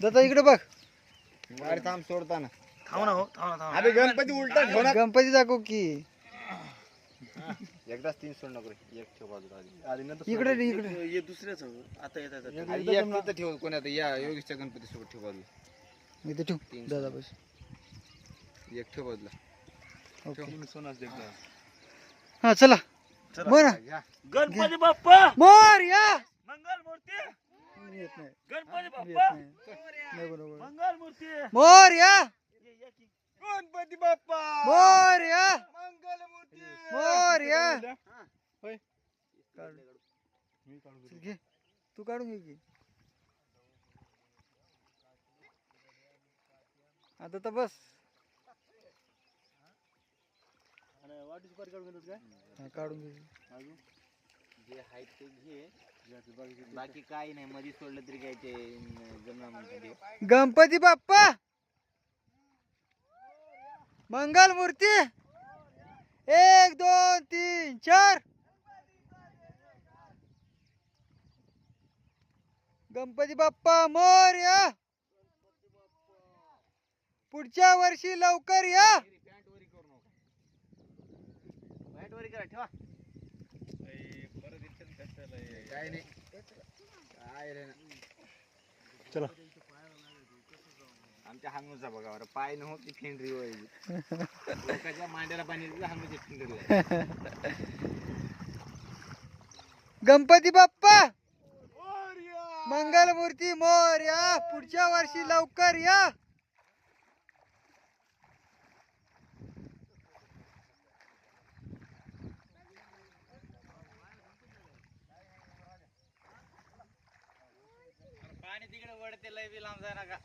दादा इकडे बघ. अरे थांब सोडताना. थांब ना हो थांब ना थांब ना. अरे गणपती उलटा ठेव ना गणपती दाखव की. एकदाच तीन सोड नको रे. एक ठेव बाजूला आधी. आधी नंतर इकडे रे, इकडे. हे- दुसऱ्याच हो. आता येत येतात सोड. आधी एक तिथं ठेव कोणी आता या योगेशच्या गणपती सोबत ठेव बाजूला. इथे ठेव. दादा बस. एक ठेव बाजूला. ओके. सोनाच देखता हा चला. चला. बोला घ्या. गणपती बाप्पा! मोर या. मंगल मूर्ती येत नाही. गणपती बाप्पा येत नाही. नको, नको. गणपती बाप्पा. मोर या. मंगलमूर्ती. मोर या. घे. तू काढून घे की. आता तर बस. काढून घे. जे आहे ते घे. बाकी काही नाही मध्ये सोडलं तरी काय ते गणपती बाप्पा! मंगल मूर्ती! एक दोन तीन चार! गणपती बाप्पा मोरया पुढच्या वर्षी लवकर या! पॅन्ट वरी करा ठेवा. काय नाही काय रे ना. चला. आमच्या हांगूचा बघा बरं. पाय नव्हती फेंडरी व्हायची लोकांच्या मांड्याला पाणी दिलं हांगूची फेंडरी गणपती बाप्पा! मंगल मूर्ती मोरया! पुढच्या वर्षी लवकर या! पाणी लय बी लांब जाय नका